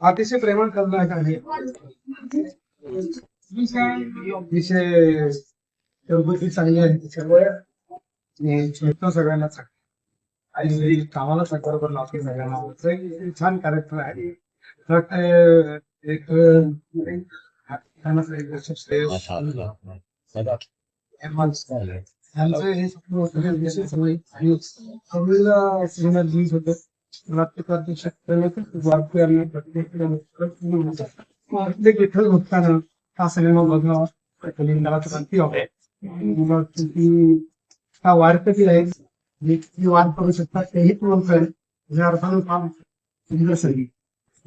अतिशय प्रेमळ खलनायक आहे विषय प्रकृती चांगली आहे त्याच्यामुळे मी खेळतो सगळ्यांना. आणि कामाला पण लावतो सगळ्यांना. छान कॅरेक्टर आहे. एक त्यांना एक गोष्ट श्रेय यांचं हे सगळं विशेष. आणि कमीला होतो. नाट्यकारचे विठ्ठल भक्तानं हा सिनेमा बघावा कलिंगाला क्रांती हवे की हा वारकरी आहे जे किती वार करू शकतात तेही पूर्ण करेल या अर्थानं काम दिवस आहे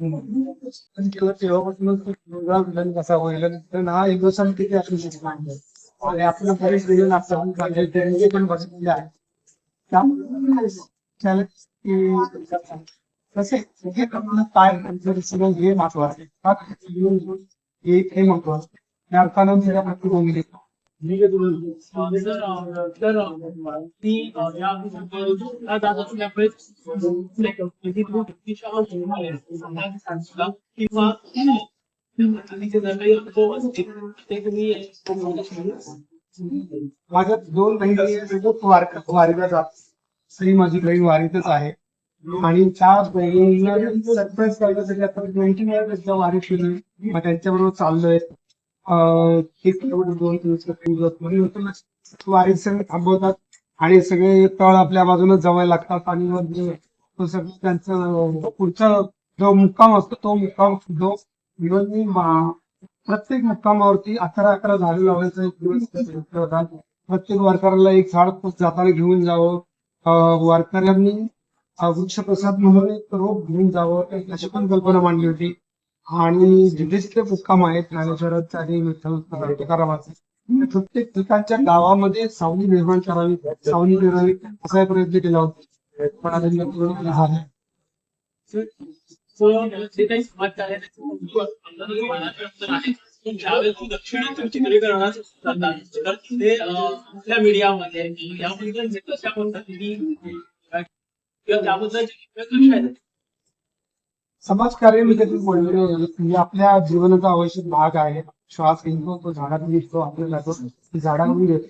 पण केवळ कसा होईल हा एक दिवसांनी किती असू शकतो आणि आपलं बरेच रिजन असतात त्यांचे पण बसलेले आहे त्यामुळे challenge हे प्रमाणात काय हे महत्वाचं आहे हे महत्वाचं त्या अर्थानं मी म्हणजे किंवा ते तुम्ही माझ्या दोन बहिणी वारीला जात श्री माझी बहीण वारीतच आहे. आणि त्या बहिणीला सरप्राईज करण्यासाठी आता ट्वेंटी मिनिट वारी केली मग त्यांच्याबरोबर चाललोय. एक किलोमीटर दोन किलोमीटर म्हणजे वारीत सगळे थांबवतात आणि सगळे तळ आपल्या बाजूला जवळ लागतात आणि मग तो सगळं त्यांचं पुढचा जो मुक्काम असतो तो मुक्काम जो इव्हन मी प्रत्येक मुक्कामावरती अकरा अकरा झाडे लावायचं एक दिवस. प्रत्येक वारकऱ्याला एक झाड जाताना घेऊन जावं. वारकऱ्यांनी वृक्षप्रसाद म्हणून एक रोप घेऊन जावं एक अशी पण कल्पना मांडली होती. आणि जिथे जिथे मुक्काम आहेत ज्ञानेश्वरात आणि विठ्ठल तुकारामाचे प्रत्येक ठिकाणच्या गावामध्ये सावली निर्माण करावी सावली करावी असा प्रयत्न केला होता. पण आता पूर्ण जे काही समाजकार्य आहे, त्याचं अंदाजे महाराष्ट्रात ज्यावेळेस तुम्ही दक्षिणेतून चित्रीकरणात तर तिथे अं, कुठल्या मीडियामध्ये याबद्दल जे कशा पद्धतीने किंवा त्याबद्दल कशा आहेत समाजकार्य मी कधी बोललो म्हणजे आपल्या जीवनाचा आवश्यक भाग आहे श्वास घेतो तो झाडातून घेतो आपल्याला तो ती झाडावरून घेतो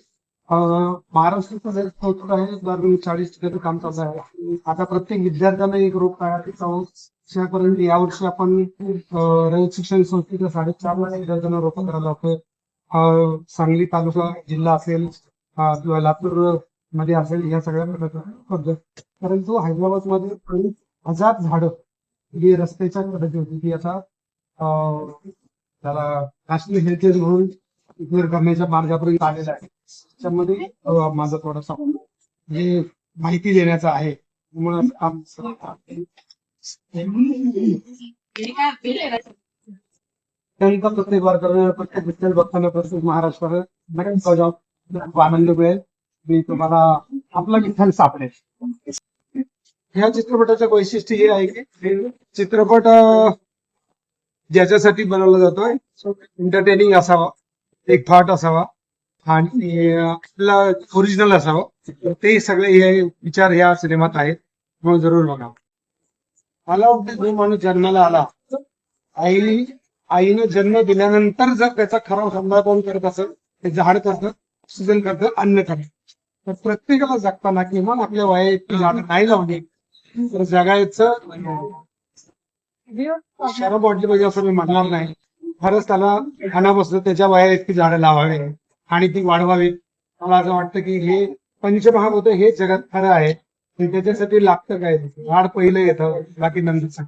महाराष्ट्राचा महाराष्ट्राचं जे आहे दर चाळीस टक्के काम चालू आहे आता प्रत्येक विद्यार्थ्यांना एक रोग तयार त्यापर्यंत यावर्षी आपण रयत शिक्षण संस्थेच्या साडेचार लाख विद्यार्थ्यांना रोपं करायला लावतोय सांगली तालुका जिल्हा असेल किंवा लातूरमध्ये असेल या सगळ्या प्रकारचं परंतु हैदराबादमध्ये अनेक हजार झाडं ही रस्त्याच्या कडेची होती. ती आता त्याला काश्मीर हेरिटेज म्हणून इतर करण्याच्या मार्गापर्यंत आलेला आहे. त्याच्यामध्ये माझा थोडासा म्हणजे माहिती देण्याचा आहे. म्हणून असं प्रत्येक वारकऱ्यांना प्रत्येक विठ्ठल भक्तांना प्रत्येक महाराष्ट्राला नक्कीच आनंद मिळेल मी तुम्हाला आपला विठ्ठल सापडेल ह्या चित्रपटाचं वैशिष्ट्य हे आहे की चित्रपट ज्याच्यासाठी बनवला जातोय एंटरटेनिंग असावा एक फाट असावा आणि आपला ओरिजिनल असावं. ते सगळे हे विचार ह्या सिनेमात आहेत. म्हणून जरूर बघावं मला वाटतं जो माणूस जन्माला आला आई आईनं जन्म दिल्यानंतर जर त्याचा खराब संभाळपण करत असेल ते झाड करतं ऑक्सिजन करतं अन्न करतं. तर प्रत्येकाला जगताना किमान आपल्या वया इतकी झाड नाही लावली. तर जगायचं शरब वाटली पाहिजे असं मी म्हणणार नाही. खरंच त्याला खाण्यापासून त्याच्या वया इतकी झाडं लावावी आणि ती वाढवावी. मला असं वाटतं की हे पंचमहाभूत हे जगात खरं आहे. त्याच्यासाठी लागतं काय? झाड पहिलं येतं बाकी नंतर